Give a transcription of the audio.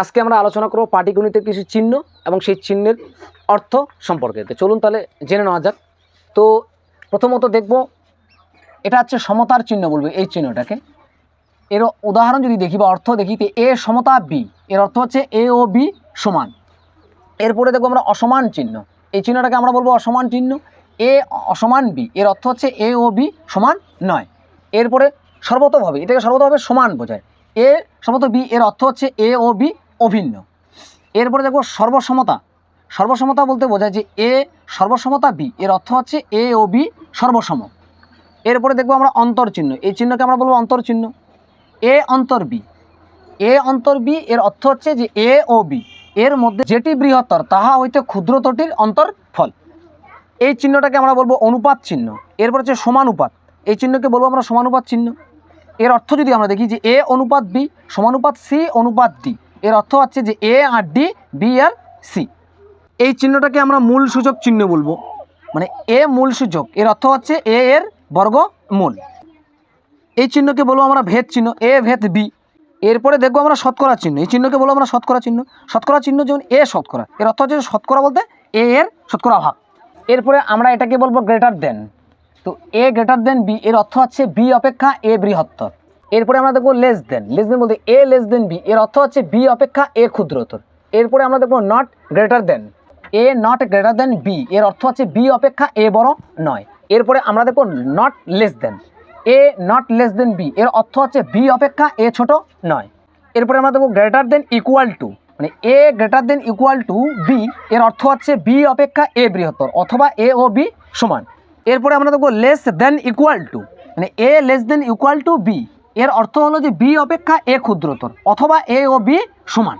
আজকে আমরা আলোচনা করব পাটিগণিতের কিছু চিহ্ন এবং সেই চিহ্নের অর্থ সম্পর্কে। তো চলুন তাহলে জেনে নেওয়া যাক। তো প্রথমত দেখব, এটা হচ্ছে সমতার চিহ্ন বলবে এই চিহ্নটাকে। এর উদাহরণ যদি দেখি বা অর্থ দেখি, তো এ সমতা বি, এর অর্থ হচ্ছে এ ও বি সমান। এরপরে দেখব আমরা অসমান চিহ্ন। এই চিহ্নটাকে আমরা বলব অসমান চিহ্ন। এ অসমান বি, এর অর্থ হচ্ছে এ ও বি সমান নয়। এরপরে সর্বতভাবে, এটাকে সর্বতভাবে সমান বোঝায়। এ সর্বত বি, এর অর্থ হচ্ছে এ ও বি অভিন্ন। এরপরে দেখব সর্বসমতা। সর্বসমতা বলতে বোঝায় যে এ সর্বসমতা বি। এর অর্থ হচ্ছে এ ও বি সর্বসম। এরপরে দেখব আমরা অন্তর চিহ্ন। এই চিহ্নকে আমরা বলব অন্তর চিহ্ন। এ অন্তর বি। এ অন্তর বি এর অর্থ হচ্ছে যে এ ও বি। এর মধ্যে যেটি বৃহত্তর, তাহা হইতে ক্ষুদ্রতটির অন্তর ফল। এই চিহ্নটাকে আমরা বলব অনুপাত চিহ্ন। এরপর হচ্ছে সমানুপাত। এই চিহ্নকে বলব আমরা সমানুপাত চিহ্ন। এর অর্থ যদি আমরা দেখি যে এ অনুপাত বি, সমানুপাত সি, অনুপাত ডি। এর অর্থ হচ্ছে যে A R D B R C এই চিহ্নটাকে আমরা মূল সূচক চিহ্ন বলব। মানে এ মূল সূচক, এর অর্থ হচ্ছে এ এর বর্গ মূল এই চিহ্নকে বলব আমরা ভেদ চিহ্ন এ ভেদ বি এরপরে দেখব আমরা শতকরা চিহ্ন। এই চিহ্নকে বলব আমরা শতকরা চিহ্ন। শতকরা চিহ্ন যেমন এ শতকরা, এর অর্থ হচ্ছে শতকরা বলতে এ এর শতকরা ভাগ। এরপরে আমরা এটাকে বলব গ্রেটার দেন তো এ গ্রেটার দেন বি এর অর্থ হচ্ছে বি অপেক্ষা এ বৃহত্তর। এরপরে আমরা দেখব লেস দেন লেস দেন বলতে এ লেস দেন বি এর অর্থ হচ্ছে বি অপেক্ষা এ ক্ষুদ্রতর। এরপরে আমরা দেখব not greater than A not greater than B এর অর্থ হচ্ছে বি অপেক্ষা এ বড় নয়। এরপরে আমরা দেখব not less than A not less than B এর অর্থ হচ্ছে বি অপেক্ষা এ ছোট নয়। এরপরে আমরা দেখব গ্রেটার দেন ইকুয়াল টু মানে A greater than equal to B এর অর্থ হচ্ছে বি অপেক্ষা এ বৃহত্তর, অথবা এ ও বি সমান। এরপরে আমরা দেখব লেস দেন ইকুয়াল টু মানে A less than equal to B এর অর্থ হলো যে বি অপেক্ষা এ ক্ষুদ্রতর অথবা এ ও বি সমান।